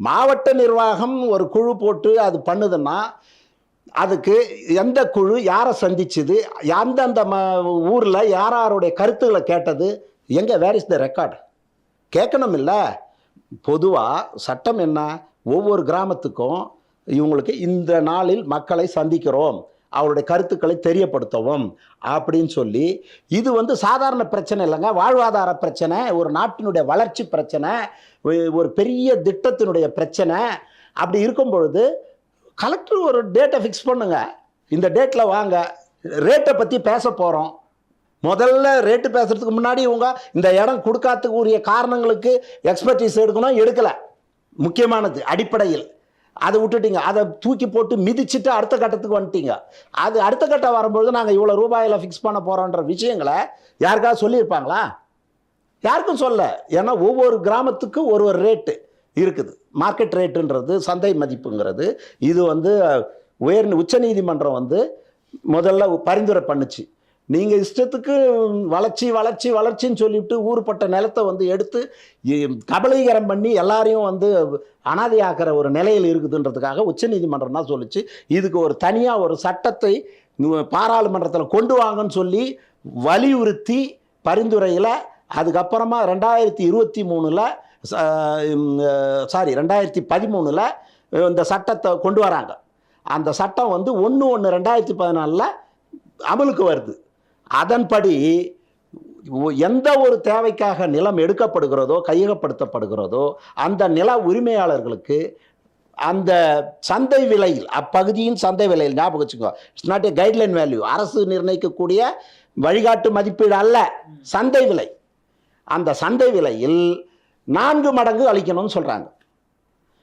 மாவட்ட நிர்வாகம் ஒரு குழு போட்டு அது பண்ணுதுன்னா அதுக்கு எந்த குழு யாரை சந்திச்சுது எந்தெந்த ம ஊரில் யார் யாருடைய கருத்துக்களை கேட்டது எங்கே வேர் இஸ் த ரெக்கார்டு கேட்கணும் இல்லை பொதுவாக சட்டம் என்ன? ஒவ்வொரு கிராமத்துக்கும் இவங்களுக்கு இந்த நாளில் மக்களை சந்திக்கிறோம். அவருடைய கருத்துக்களை தெரியப்படுத்தவும் அப்படின்னு சொல்லி இது வந்து சாதாரண பிரச்சனை இல்லைங்க. வாழ்வாதார பிரச்சனை ஒரு நாட்டினுடைய வளர்ச்சி பிரச்சனை ஒரு பெரிய திட்டத்தினுடைய பிரச்சனை. அப்படி இருக்கும் பொழுது கலெக்டர் ஒரு டேட்டை ஃபிக்ஸ் பண்ணுங்க. இந்த டேட்டில் வாங்க. ரேட்டை பற்றி பேச போகிறோம் முதல்ல ரேட்டு பேசுறதுக்கு முன்னாடி இவங்க இந்த இடம் கொடுக்காததுக்கு உரிய காரணங்களுக்கு எக்ஸ்பர்டீஸ் எடுக்கணும் எடுக்கலை. முக்கியமானது அடிப்படையில். அதை விட்டுட்டீங்க. அதை தூக்கி போட்டு மிதிச்சிட்டு அடுத்த கட்டத்துக்கு வந்துட்டீங்க. அது அடுத்த கட்டம் வரும்பொழுது நாங்கள் இவ்வளோ ரூபாயில் ஃபிக்ஸ் பண்ண போகிறோன்ற விஷயங்களை யாருக்காவது சொல்லியிருப்பாங்களா? யாருக்கும் சொல்ல. ஏன்னா ஒவ்வொரு கிராமத்துக்கும் ஒரு ஒரு ரேட்டு இருக்குது. மார்க்கெட் ரேட்டுன்றது சந்தை மதிப்புங்கிறது. இது வந்து உயர் உச்சநீதிமன்றம் வந்து முதல்ல பரிந்துரை பண்ணுச்சு. நீங்கள் இஷ்டத்துக்கு வளர்ச்சி வளர்ச்சி வளர்ச்சின்னு சொல்லிவிட்டு ஊர்பட்ட நிலத்தை வந்து எடுத்து கபலீகரம் பண்ணி எல்லாரையும் வந்து அனாதையாக்கிற ஒரு நிலையில் இருக்குதுன்றதுக்காக உச்சநீதிமன்றம் தான் சொல்லுச்சு. இதுக்கு ஒரு தனியாக ஒரு சட்டத்தை பாராளுமன்றத்தில் கொண்டு வாங்கன்னு சொல்லி வலியுறுத்தி பரிந்துரையில் அதுக்கப்புறமா ரெண்டாயிரத்தி இருபத்தி மூணில் சாரி ரெண்டாயிரத்தி பதிமூணில் இந்த சட்டத்தை கொண்டு வராங்க. அந்த சட்டம் வந்து ஒன்று ஒன்று ரெண்டாயிரத்தி பதினாலில் அமலுக்கு வருது. அதன்படி எந்த ஒரு தேவைக்காக நிலம் எடுக்கப்படுகிறதோ கையகப்படுத்தப்படுகிறதோ அந்த நில உரிமையாளர்களுக்கு அந்த சந்தை விலையில் அப்பகுதியின் சந்தை விலையில் ஞாபகம் வச்சுக்கோ it's not a guideline value அரசு நிர்ணயிக்கக்கூடிய வழிகாட்டு மதிப்பீடு அல்ல சந்தை விலை. அந்த சந்தை விலையில் நான்கு மடங்கு அளிக்கணும்னு சொல்கிறாங்க